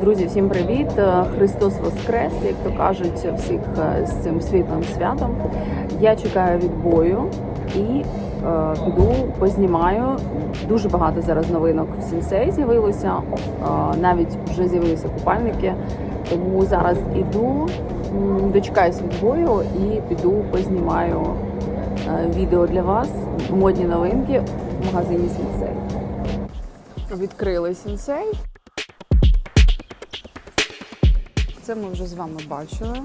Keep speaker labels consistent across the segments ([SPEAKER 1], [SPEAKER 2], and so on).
[SPEAKER 1] Друзі, всім привіт! Е, Христос Воскрес, як то кажуть, всіх е, з цим світлим святом. Я чекаю відбою і е, піду познімаю. Дуже багато зараз новинок в сенсей з'явилося. Навіть вже з'явилися купальники. Тому зараз іду, дочекаюсь відбою і піду познімаю відео для вас. Модні новинки в магазині Сенсей. Відкрили сенсей. Це ми вже з вами бачили.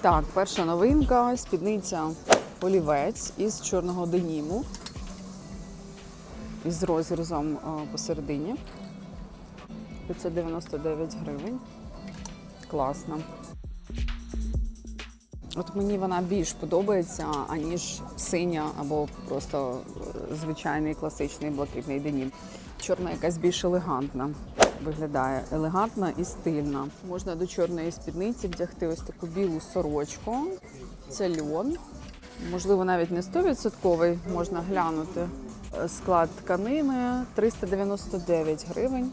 [SPEAKER 1] Так, перша новинка спідниця олівець із чорного деніму. Із розрізом а, посередині. 599 гривень. Класно. От мені вона більш подобається, аніж синя або просто е, звичайний класичний блакитний денім. Чорна якась більш елегантна. Виглядає елегантна і стильна. Можна до чорної спідниці вдягти ось таку білу сорочку. Це льон. Можливо, навіть не 100%, можна глянути. Е, Склад тканини 399 гривень.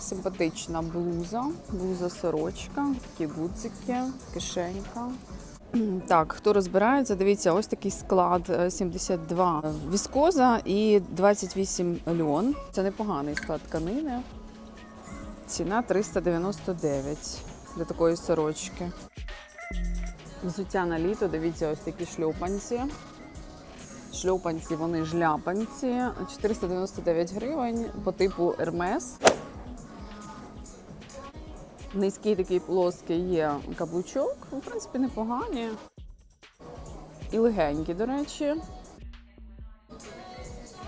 [SPEAKER 1] Симпатична блуза, блуза сорочка, такі гудзики, кишенька. Так, хто розбирається, дивіться, ось такий склад е, 72 віскоза і 28 льон. Це непоганий склад тканини. Ціна 399 для такої сорочки. Взуття на літо, дивіться, ось такі шльопанці. Шльопанці, вони жляпанці. 499 гривень по типу Hermes. Низький такий плоский є каблучок. В принципі, непогані. І легенькі, до речі.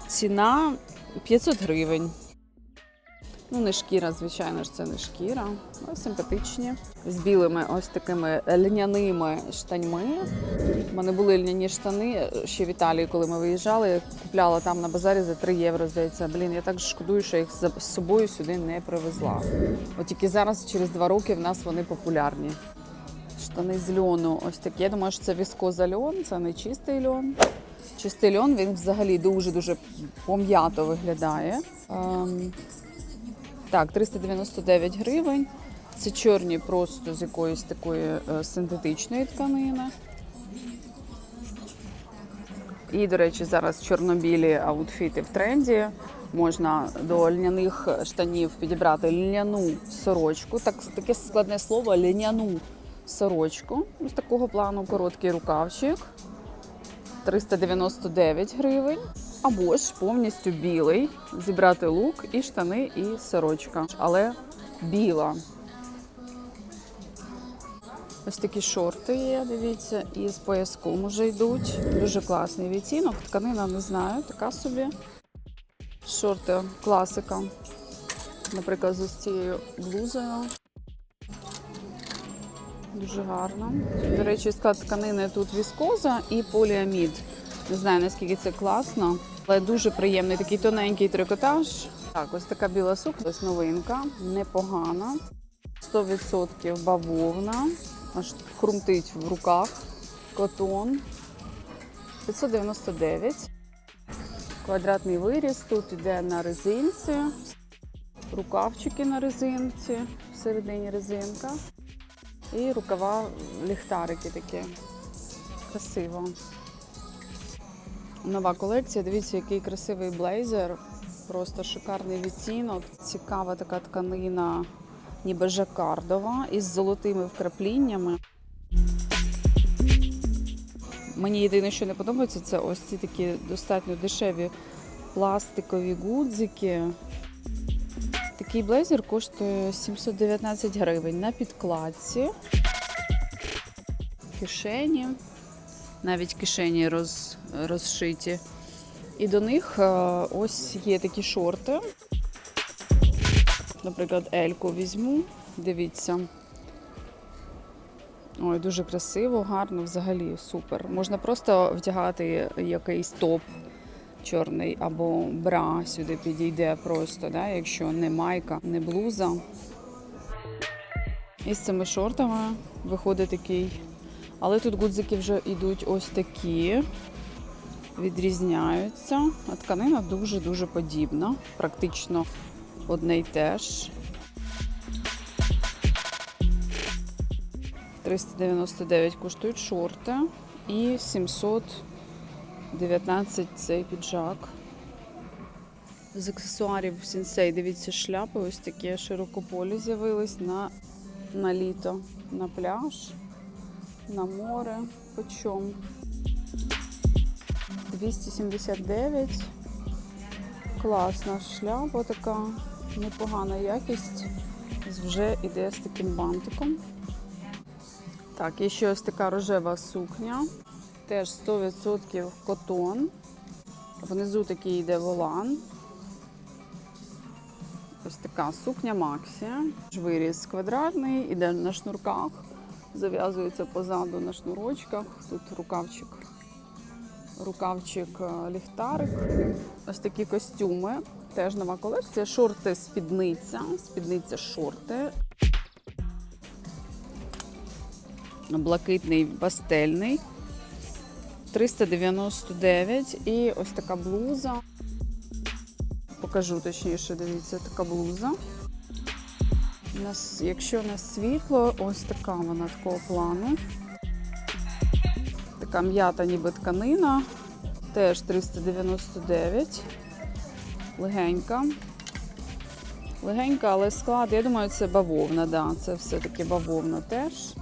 [SPEAKER 1] Ціна 500 гривень. Ну, не шкіра, звичайно ж, це не шкіра, але симпатичні. З білими ось такими льняними штаньми. У мене були льняні штани ще в Італії, коли ми виїжджали. Купляла там на базарі за 3 євро, здається. Блін, я так шкодую, що їх з собою сюди не привезла. От тільки зараз, через два роки, в нас вони популярні. Штани з льону ось такі. Я думаю, що це віскоза льон, це не чистий льон. Чистий льон він взагалі дуже-дуже пом'ято виглядає. Так, 399 гривень. Це чорні просто з якоїсь такої е, синтетичної тканини. І, до речі, зараз чорнобілі аутфіти в тренді. Можна до льняних штанів підібрати льняну сорочку. Так, таке складне слово льняну сорочку. Ось такого плану короткий рукавчик. 399 гривень. Або ж повністю білий. Зібрати лук і штани, і сорочка. Але біла. Ось такі шорти є, дивіться, і з пояском уже йдуть. Дуже класний відтінок. Тканина не знаю, така собі. Шорти класика. Наприклад, з цією блузою. Дуже гарно. До речі, склад тканини тут віскоза і поліамід. Не знаю, наскільки це класно, але дуже приємний такий тоненький трикотаж. Так, ось така біла сукня, ось новинка, непогана. 100% бавовна, аж хрумтить в руках. Котон. 599. Квадратний виріз. Тут йде на резинці. Рукавчики на резинці, всередині резинка. І рукава ліхтарики такі. Красиво. Нова колекція. Дивіться, який красивий блейзер. Просто шикарний відтінок. Цікава така тканина, ніби жакардова, із золотими вкрапліннями. Мені єдине, що не подобається, це ось ці такі достатньо дешеві пластикові гудзики. Такий блейзер коштує 719 гривень на підкладці. Кишені. Навіть кишені роз, розшиті. І до них е, ось є такі шорти. Наприклад, Ельку візьму. Дивіться. Ой, дуже красиво, гарно, взагалі супер. Можна просто вдягати якийсь топ чорний або бра сюди підійде просто, да, якщо не майка, не блуза. І з цими шортами виходить такий Але тут гудзики вже йдуть ось такі, відрізняються. А тканина дуже-дуже подібна, практично одне й те ж. 399 коштують шорти і 719 цей піджак. З аксесуарів сінсей, дивіться, шляпи ось такі широкополі з'явились на, на літо, на пляж, на море. Почому? 279. Класна шляпа така, непогана якість. Вже йде з таким бантиком. Так, і ще ось така рожева сукня. Теж 100% котон. Внизу такий йде волан. Ось така сукня Максі. Виріз квадратний, іде на шнурках, зав'язується позаду на шнурочках. Тут рукавчик, рукавчик е, ліхтарик. Ось такі костюми. Теж нова колекція. Шорти спідниця. Спідниця шорти. Блакитний пастельний. 399 і ось така блуза. Покажу точніше, дивіться, така блуза. Нас, якщо у нас світло, ось така вона такого плану. Така м'ята ніби тканина. Теж 399. Легенька. Легенька, але склад, я думаю, це бавовна, да. Це все-таки бавовна теж.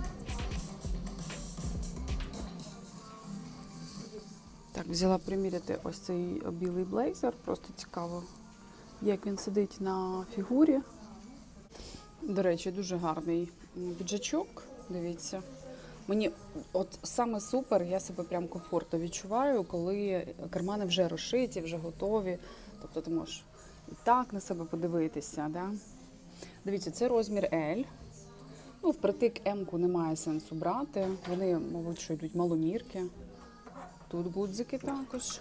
[SPEAKER 1] Так, взяла приміряти ось цей білий блейзер. Просто цікаво, як він сидить на фігурі. До речі, дуже гарний піджачок. Дивіться. Мені от саме супер, я себе прям комфортно відчуваю, коли кармани вже розшиті, вже готові. Тобто ти можеш і так на себе подивитися. Да? Дивіться, це розмір L. Ну, впритик М-ку немає сенсу брати. Вони, мабуть, що йдуть маломірки. Тут гудзики також.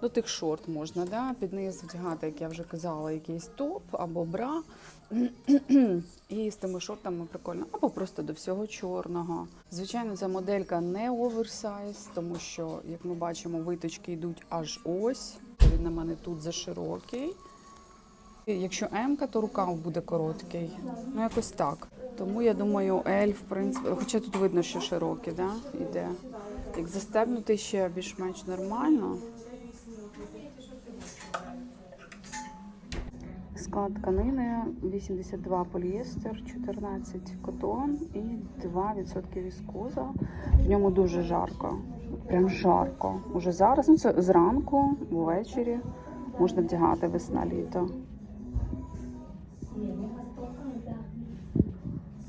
[SPEAKER 1] До тих шорт можна, да? під низ вдягати, як я вже казала, якийсь топ або бра. І з тими шортами прикольно. Або просто до всього чорного. Звичайно, ця моделька не оверсайз, тому що, як ми бачимо, виточки йдуть аж ось. Він на мене тут заширокий. І Якщо М, то рукав буде короткий. Ну, якось так. Тому я думаю, L, в принципі, хоча тут видно, що широкий, да? іде. Як застебнути ще більш-менш нормально. Склад тканини 82 поліестер, 14 котон і 2% віскоза. В ньому дуже жарко. Прям жарко. Уже зараз, ну це зранку, ввечері можна вдягати весна-літо.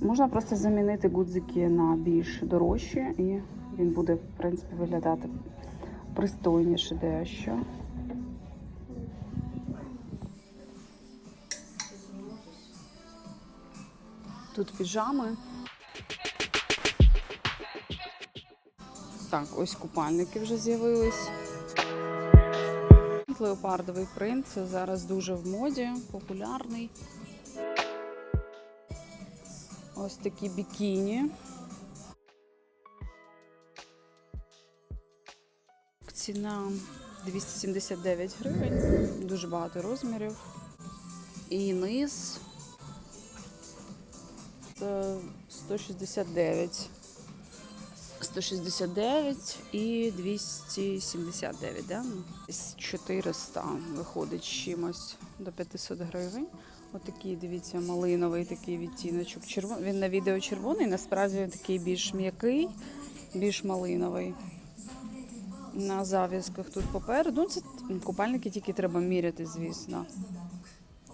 [SPEAKER 1] Можна просто замінити гудзики на більш дорожчі, і він буде, в принципі, виглядати пристойніше дещо. Тут піжами. Так, ось купальники вже з'явились. Леопардовий принт це зараз дуже в моді, популярний. Ось такі бікіні. Ціна 279 гривень, дуже багато розмірів. І низ 169. 169 і 279, да? З 400 виходить чимось до 500 гривень. Отакий, дивіться, малиновий такий відтіночок. Червон... Він на відео червоний, насправді він такий більш м'який, більш малиновий. На зав'язках тут попереду. Ну, це купальники тільки треба міряти, звісно.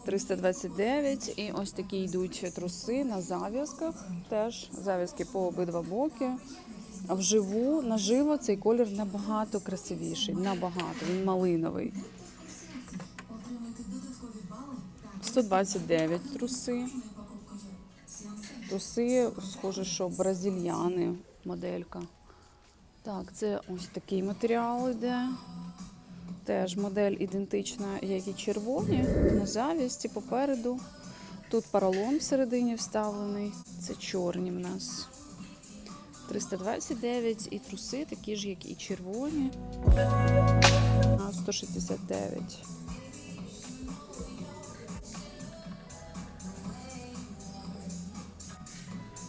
[SPEAKER 1] 329 і ось такі йдуть труси на зав'язках. Теж зав'язки по обидва боки. Вживу, наживо цей колір набагато красивіший. Набагато. Він малиновий. 129 труси. Труси, схоже, що бразильяни моделька. Так, це ось такий матеріал йде. Теж модель ідентична, як і червоні, на завісті попереду. Тут поролон всередині вставлений. Це чорні в нас. 329 і труси такі ж, як і червоні. 169.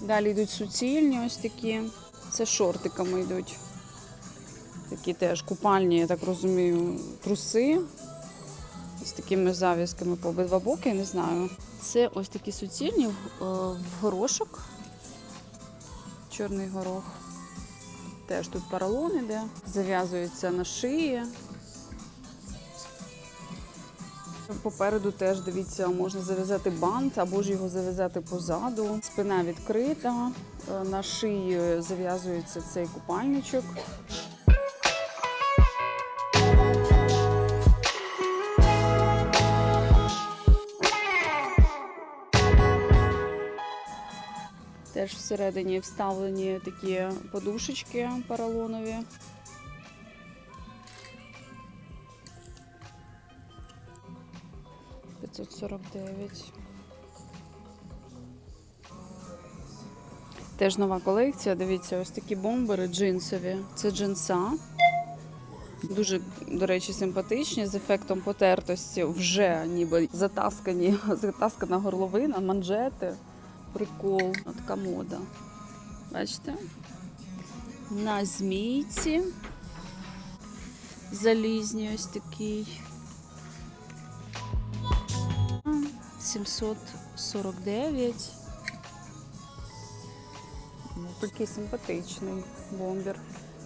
[SPEAKER 1] Далі йдуть суцільні ось такі. Це шортиками йдуть. Такі теж купальні, я так розумію, труси з такими зав'язками по обидва боки, не знаю. Це ось такі суцільні е, в горошок. Чорний горох. Теж тут поролон іде. Зав'язується на шиї. Попереду теж дивіться, можна зав'язати бант або ж його зав'язати позаду. Спина відкрита, е, на шиї зав'язується цей купальничок. Теж всередині вставлені такі подушечки поролонові. П'ятсот сорок. Теж нова колекція. Дивіться, ось такі бомбери джинсові. Це джинса. Дуже, до речі, симпатичні з ефектом потертості. Вже ніби затаскані, затаскана горловина, манжети. Прикол. Така мода. Бачите? На змійці. Залізні ось такий. 749. Ну, такий симпатичний бомбер.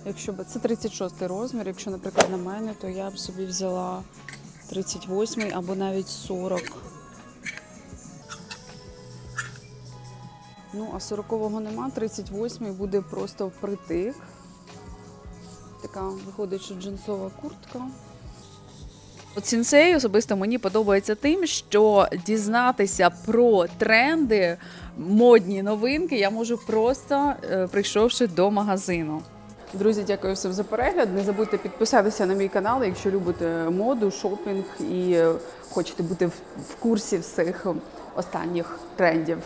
[SPEAKER 1] Якщо б це 36 розмір, якщо, наприклад, на мене, то я б собі взяла 38 або навіть 40. Ну, а 40-го нема, 38-й буде просто впритик. Така виходить, що джинсова куртка. Сінсей особисто мені подобається тим, що дізнатися про тренди, модні новинки я можу просто е, прийшовши до магазину. Друзі, дякую всім за перегляд. Не забудьте підписатися на мій канал, якщо любите моду, шопінг і е, хочете бути в курсі всіх останніх трендів.